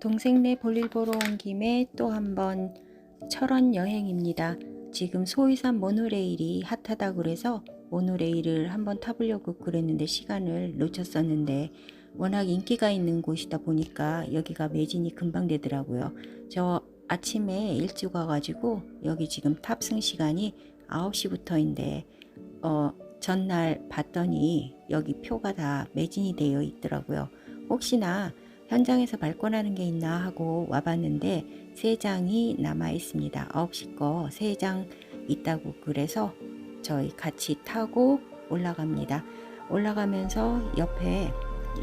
동생네 볼일 보러 온 김에 또 한번 철원 여행입니다. 지금 소위산 모노레일이 핫하다 그래서 모노레일을 한번 타보려고 그랬는데 시간을 놓쳤었는데 워낙 인기가 있는 곳이다 보니까 여기가 매진이 금방 되더라고요. 저 아침에 일찍 와가지고 여기 지금 탑승 시간이 9시부터인데 어, 전날 봤더니 여기 표가 다 매진이 되어 있더라고요. 혹시나 현장에서 발권하는 게 있나 하고 와봤는데 세 장이 남아 있습니다. 9시 거세장 있다고 그래서 저희 같이 타고 올라갑니다. 올라가면서 옆에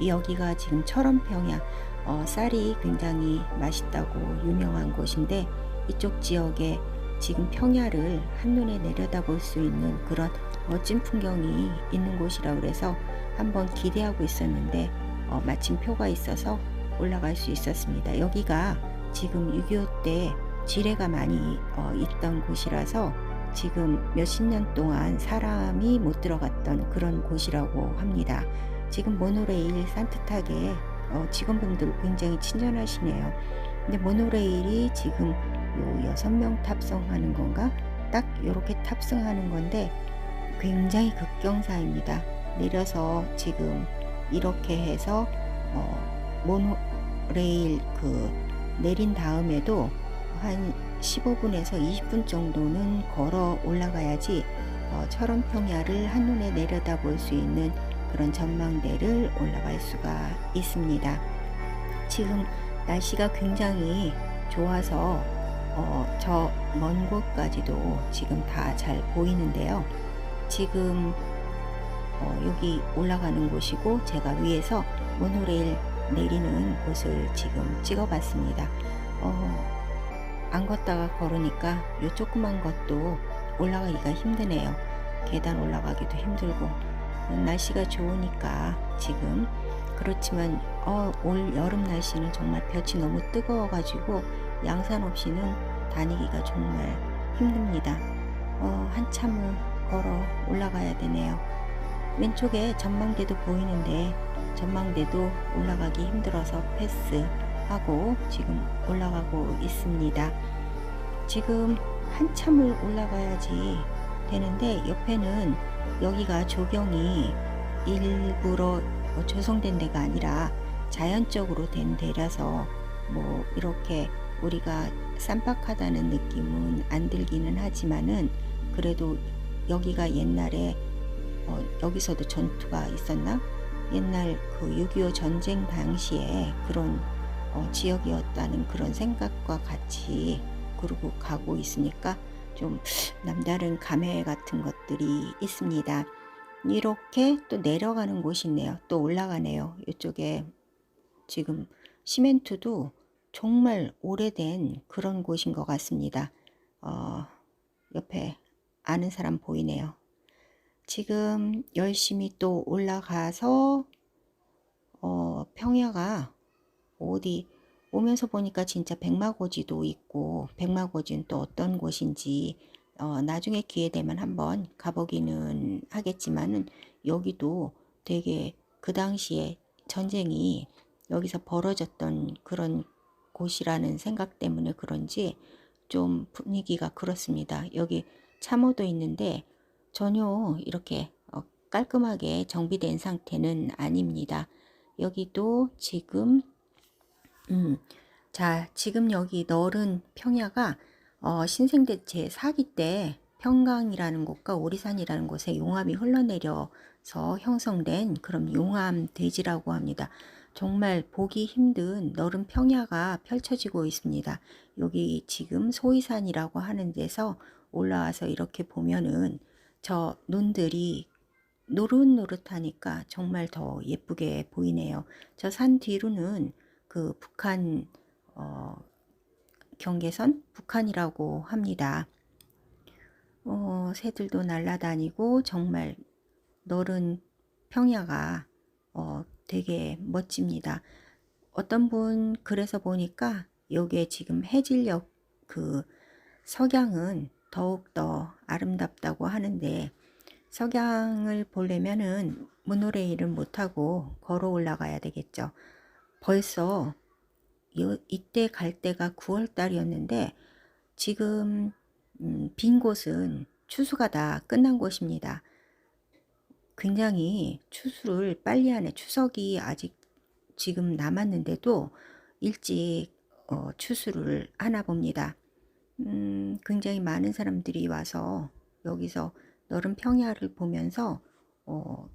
여기가 지금 철원평야 어, 쌀이 굉장히 맛있다고 유명한 곳인데 이쪽 지역에 지금 평야를 한눈에 내려다볼 수 있는 그런 멋진 풍경이 있는 곳이라 그래서 한번 기대하고 있었는데 어, 마침 표가 있어서 올라갈 수 있었습니다. 여기가 지금 6.25 때 지뢰가 많이 어, 있던 곳이라서 지금 몇십 년 동안 사람이 못 들어갔던 그런 곳이라고 합니다. 지금 모노레일 산뜻하게 어, 직원분들 굉장히 친절하시네요. 근데 모노레일이 지금 요 여섯 명 탑승하는 건가? 딱 이렇게 탑승하는 건데 굉장히 극경사입니다. 내려서 지금 이렇게 해서 어, 모노레일 그 내린 다음에도 한 15분에서 20분 정도는 걸어 올라가야지 어, 철원평야를 한눈에 내려다볼 수 있는 그런 전망대를 올라갈 수가 있습니다. 지금 날씨가 굉장히 좋아서 어, 저 먼 곳까지도 지금 다 잘 보이는데요. 지금 어, 여기 올라가는 곳이고 제가 위에서 모노레일 내리는 곳을 지금 찍어봤습니다. 어, 안 걷다가 걸으니까 요 조그만 것도 올라가기가 힘드네요. 계단 올라가기도 힘들고 날씨가 좋으니까 지금 그렇지만 어, 올 여름 날씨는 정말 볕이 너무 뜨거워가지고 양산 없이는 다니기가 정말 힘듭니다. 어, 한참을 걸어 올라가야 되네요. 왼쪽에 전망대도 보이는데 전망대도 올라가기 힘들어서 패스하고 지금 올라가고 있습니다. 지금 한참을 올라가야지 되는데 옆에는 여기가 조경이 일부러 뭐 조성된 데가 아니라 자연적으로 된 데라서 뭐 이렇게 우리가 쌈박하다는 느낌은 안 들기는 하지만은 그래도 여기가 옛날에 어, 여기서도 전투가 있었나? 옛날 그 6.25 전쟁 당시에 그런 어, 지역이었다는 그런 생각과 같이 그러고 가고 있으니까 좀 남다른 감회 같은 것들이 있습니다. 이렇게 또 내려가는 곳이 있네요. 또 올라가네요. 이쪽에 지금 시멘트도 정말 오래된 그런 곳인 것 같습니다. 어, 옆에 아는 사람 보이네요. 지금 열심히 또 올라가서 어, 평야가 어디 오면서 보니까 진짜 백마고지도 있고 백마고지는 또 어떤 곳인지 어, 나중에 기회 되면 한번 가보기는 하겠지만은 여기도 되게 그 당시에 전쟁이 여기서 벌어졌던 그런 곳이라는 생각 때문에 그런지 좀 분위기가 그렇습니다. 여기 참호도 있는데 전혀 이렇게 어, 깔끔하게 정비된 상태는 아닙니다. 여기도 지금 음, 자 지금 여기 넓은 평야가 어, 신생대 제 4기 때 평강이라는 곳과 오리산이라는 곳에 용암이 흘러내려서 형성된 그런 용암 대지라고 합니다. 정말 보기 힘든 너른 평야가 펼쳐지고 있습니다. 여기 지금 소이산이라고 하는 데서 올라와서 이렇게 보면은 저 눈들이 노릇노릇하니까 정말 더 예쁘게 보이네요. 저 산 뒤로는 그 북한 어, 경계선 북한이라고 합니다. 어, 새들도 날아다니고 정말 너른 평야가 어, 되게 멋집니다. 어떤 분 그래서 보니까 요게 지금 해질녘 그 석양은 더욱더 아름답다고 하는데 석양을 보려면은 모노레일을 못 타고 걸어 올라가야 되겠죠. 벌써 요- 이때 갈 때가 9월 달이었는데 지금 음, 빈 곳은 추수가 다 끝난 곳입니다. 굉장히 추수를 빨리 하네. 추석이 아직 지금 남았는데도 일찍 어, 추수를 하나 봅니다. 음, 굉장히 많은 사람들이 와서 여기서 너른 평야를 보면서 어,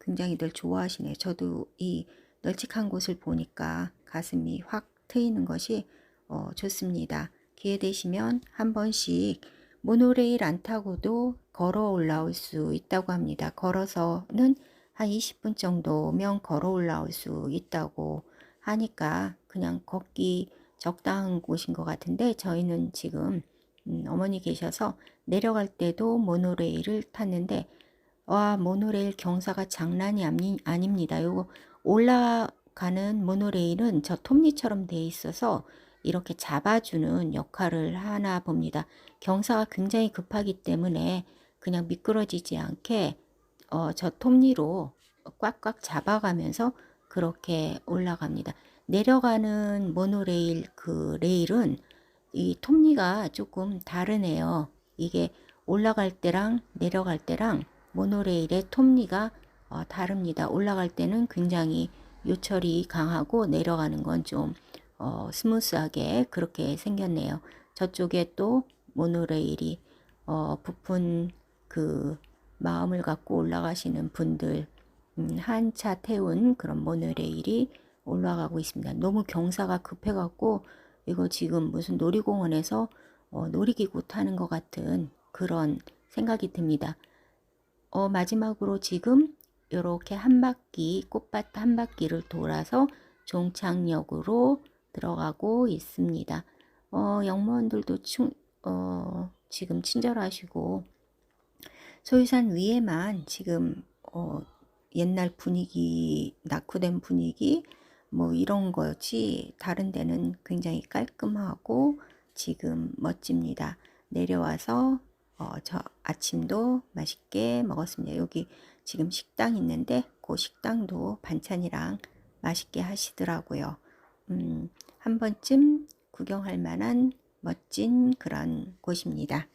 굉장히 늘 좋아하시네요. 저도 이 널찍한 곳을 보니까 가슴이 확 트이는 것이 어, 좋습니다. 기회 되시면 한 번씩 모노레일 안 타고도 걸어 올라올 수 있다고 합니다. 걸어서는 한 20분 정도면 걸어 올라올 수 있다고 하니까 그냥 걷기 적당한 곳인 것 같은데 저희는 지금 음, 어머니 계셔서 내려갈 때도 모노레일을 탔는데 와 모노레일 경사가 장난이 아니, 아닙니다. 요거 올라가는 모노레일은 저 톱니처럼 돼 있어서 이렇게 잡아주는 역할을 하나 봅니다. 경사가 굉장히 급하기 때문에 그냥 미끄러지지 않게 어, 저 톱니로 꽉꽉 잡아가면서 그렇게 올라갑니다. 내려가는 모노레일 그 레일은 이 톱니가 조금 다르네요. 이게 올라갈 때랑 내려갈 때랑 모노레일의 톱니가 어, 다릅니다. 올라갈 때는 굉장히 요철이 강하고 내려가는 건좀 어, 스무스하게 그렇게 생겼네요. 저쪽에 또 모노레일이 어, 부푼 그 마음을 갖고 올라가시는 분들 음, 한차 태운 그런 모노레일이 올라가고 있습니다. 너무 경사가 급해갖고 이거 지금 무슨 놀이공원에서 어, 놀이기구 타는 것 같은 그런 생각이 듭니다. 어, 마지막으로 지금 이렇게 한 바퀴 꽃밭 한 바퀴를 돌아서 종착역으로 들어가고 있습니다. 어, 영무원들도 충, 어, 지금 친절하시고 소유산 위에만 지금 어, 옛날 분위기 낙후된 분위기 뭐 이런 거지 다른 데는 굉장히 깔끔하고 지금 멋집니다. 내려와서 어, 저 아침도 맛있게 먹었습니다. 여기 지금 식당 있는데 그 식당도 반찬이랑 맛있게 하시더라고요. 음, 한 번쯤 구경할 만한 멋진 그런 곳입니다.